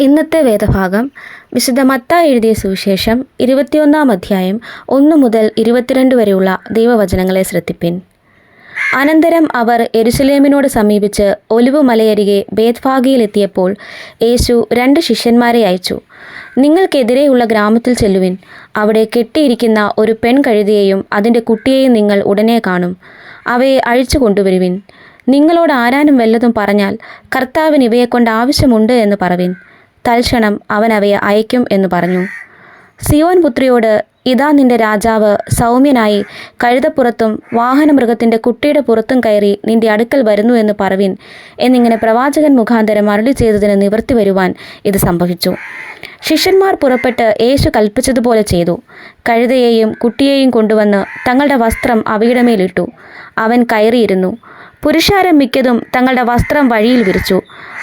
ഇന്നത്തെ വേദഭാഗം വിശുദ്ധ മത്ത എഴുതിയ സുവിശേഷം ഇരുപത്തിയൊന്നാം അധ്യായം ഒന്ന് മുതൽ ഇരുപത്തിരണ്ട് വരെയുള്ള ദൈവവചനങ്ങളെ ശ്രദ്ധിപ്പിൻ. അനന്തരം അവർ എരുസലേമിനോട് സമീപിച്ച് ഒലിവു മലയരികെ ഭേദ്ഭാഗിയിലെത്തിയപ്പോൾ യേശു രണ്ട് ശിഷ്യന്മാരെ അയച്ചു. നിങ്ങൾക്കെതിരെയുള്ള ഗ്രാമത്തിൽ ചെല്ലുവിൻ. അവിടെ കെട്ടിയിരിക്കുന്ന ഒരു പെൺകഴുതിയെയും അതിന്റെ കുട്ടിയെയും നിങ്ങൾ ഉടനെ കാണും. അവയെ അഴിച്ചു കൊണ്ടുവരുവിൻ. നിങ്ങളോട് ആരാനും വല്ലതും പറഞ്ഞാൽ കർത്താവിന് ഇവയെക്കൊണ്ട് ആവശ്യമുണ്ട് എന്ന് പറവിൻ. തൽക്ഷണം അവൻ അവയെ അയക്കും എന്ന് പറഞ്ഞു. സിയോൻ പുത്രിയോട് ഇതാ നിന്റെ രാജാവ് സൗമ്യനായി കഴുതപ്പുറത്തും വാഹനമൃഗത്തിന്റെ കുട്ടിയുടെ പുറത്തും കയറി നിന്റെ അടുക്കൽ വരുന്നു എന്ന് പറവിൻ എന്നിങ്ങനെ പ്രവാചകൻ മുഖാന്തരം അരുളി ചെയ്തതിന് നിവർത്തി വരുവാൻ ഇത് സംഭവിച്ചു. ശിഷ്യന്മാർ പുറപ്പെട്ട് യേശു കൽപ്പിച്ചതുപോലെ ചെയ്തു. കഴുതയെയും കുട്ടിയെയും കൊണ്ടുവന്ന് തങ്ങളുടെ വസ്ത്രം അവയുടെ മേലിട്ടു. അവൻ കയറിയിരുന്നു. പുരുഷാരം മിക്കതും തങ്ങളുടെ വസ്ത്രം വഴിയിൽ വിരിച്ചു.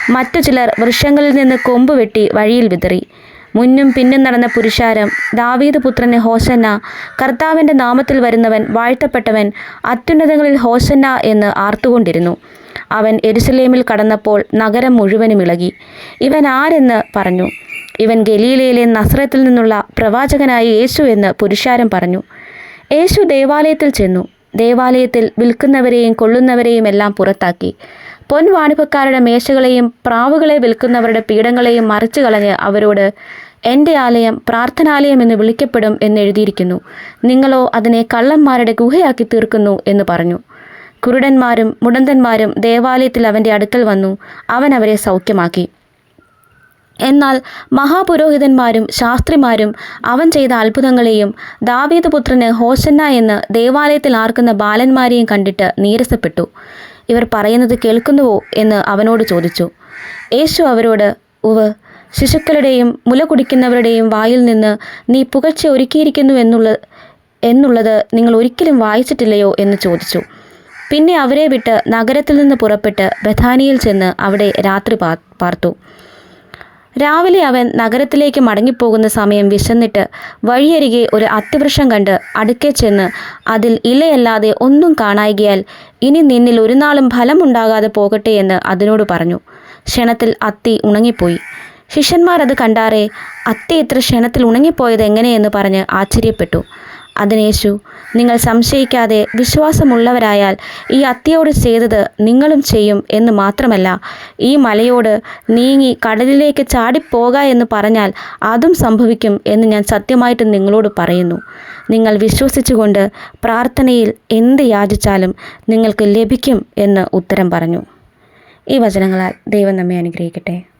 മറ്റു ചിലർ വൃക്ഷങ്ങളിൽ നിന്ന് കൊമ്പ് വെട്ടി വഴിയിൽ വിതറി. മുന്നും പിന്നും നടന്ന പുരുഷാരം ദാവീദ് പുത്രനെ ഹോസന്ന കർത്താവിന്റെ നാമത്തിൽ വരുന്നവൻ വാഴ്ത്തപ്പെട്ടവൻ അത്യുന്നതങ്ങളിൽ ഹോസന്ന എന്ന് ആർത്തുകൊണ്ടിരുന്നു. അവൻ എരുസലേമിൽ കടന്നപ്പോൾ നഗരം മുഴുവനും ഇളകി. ഇവൻ ആരെന്ന് പറഞ്ഞു? ഇവൻ ഗലീലയിലെ നസ്രത്തിൽ നിന്നുള്ള പ്രവാചകനായ യേശു എന്ന് പുരുഷാരം പറഞ്ഞു. യേശു ദേവാലയത്തിൽ ചെന്നു. ദേവാലയത്തിൽ വിൽക്കുന്നവരെയും കൊള്ളുന്നവരെയും എല്ലാം പുറത്താക്കി. പൊൻവാണിഭക്കാരുടെ മേശകളെയും പ്രാവുകളെ വിൽക്കുന്നവരുടെ പീഠങ്ങളെയും മറിച്ചു കളഞ്ഞ് അവരോട് എന്റെ ആലയം പ്രാർത്ഥനാലയം എന്ന് വിളിക്കപ്പെടും എന്നെഴുതിയിരിക്കുന്നു നിങ്ങളോ അതിനെ കള്ളന്മാരുടെ ഗുഹയാക്കി തീർക്കുന്നു എന്ന് പറഞ്ഞു. കുരുടന്മാരും മുടന്തന്മാരും ദേവാലയത്തിൽ അവന്റെ അടുക്കൽ വന്നു. അവൻ അവരെ സൗഖ്യമാക്കി. എന്നാൽ മഹാപുരോഹിതന്മാരും ശാസ്ത്രിമാരും അവൻ ചെയ്ത അത്ഭുതങ്ങളെയും ദാവീദ് പുത്രന് ഹോസന്ന എന്ന് ദേവാലയത്തിൽ ആർക്കുന്ന ബാലന്മാരെയും കണ്ടിട്ട് നീരസപ്പെട്ടു. ഇവർ പറയുന്നത് കേൾക്കുന്നുവോ എന്ന് അവനോട് ചോദിച്ചു. യേശു അവരോട് ഉവ് ശിശുക്കളുടെയും മുല കുടിക്കുന്നവരുടെയും വായിൽ നിന്ന് നീ പുകഴ്ച ഒരുക്കിയിരിക്കുന്നു എന്നുള്ള എന്നുള്ളത് നിങ്ങൾ ഒരിക്കലും വായിച്ചിട്ടില്ലയോ? എന്ന് ചോദിച്ചു. പിന്നെ അവരെ വിട്ട് നഗരത്തിൽ നിന്ന് പുറപ്പെട്ട് ബഥാനിയിൽ ചെന്ന് അവിടെ രാത്രി പാർത്തു. രാവിലെ അവൻ നഗരത്തിലേക്ക് മടങ്ങിപ്പോകുന്ന സമയം വിശന്നിട്ട് വഴിയരികെ ഒരു അത്തിവൃക്ഷം കണ്ട് അടുക്കെ ചെന്ന് അതിൽ ഇലയല്ലാതെ ഒന്നും കാണായികയാൽ ഇനി നിന്നിൽ ഒരു നാളും ഫലമുണ്ടാകാതെ പോകട്ടെ എന്ന് അതിനോട് പറഞ്ഞു. ക്ഷണത്തിൽ അത്തി ഉണങ്ങിപ്പോയി. ശിഷ്യന്മാരത് കണ്ടാറേ അത്തി ഇത്ര ക്ഷണത്തിൽ ഉണങ്ങിപ്പോയത് എങ്ങനെയെന്ന് പറഞ്ഞ് ആശ്ചര്യപ്പെട്ടു. അതിനേശു നിങ്ങൾ സംശയിക്കാതെ വിശ്വാസമുള്ളവരായാൽ ഈ അത്തിയോട് ചെയ്തത് നിങ്ങളും ചെയ്യും എന്ന് മാത്രമല്ല ഈ മലയോട് നീങ്ങി കടലിലേക്ക് ചാടിപ്പോക എന്ന് പറഞ്ഞാൽ അതും സംഭവിക്കും എന്ന് ഞാൻ സത്യമായിട്ട് നിങ്ങളോട് പറയുന്നു. നിങ്ങൾ വിശ്വസിച്ചുകൊണ്ട് പ്രാർത്ഥനയിൽ എന്ത് യാചിച്ചാലും നിങ്ങൾക്ക് ലഭിക്കും എന്ന് ഉത്തരം പറഞ്ഞു. ഈ വചനങ്ങളാൽ ദൈവം നമ്മെ അനുഗ്രഹിക്കട്ടെ.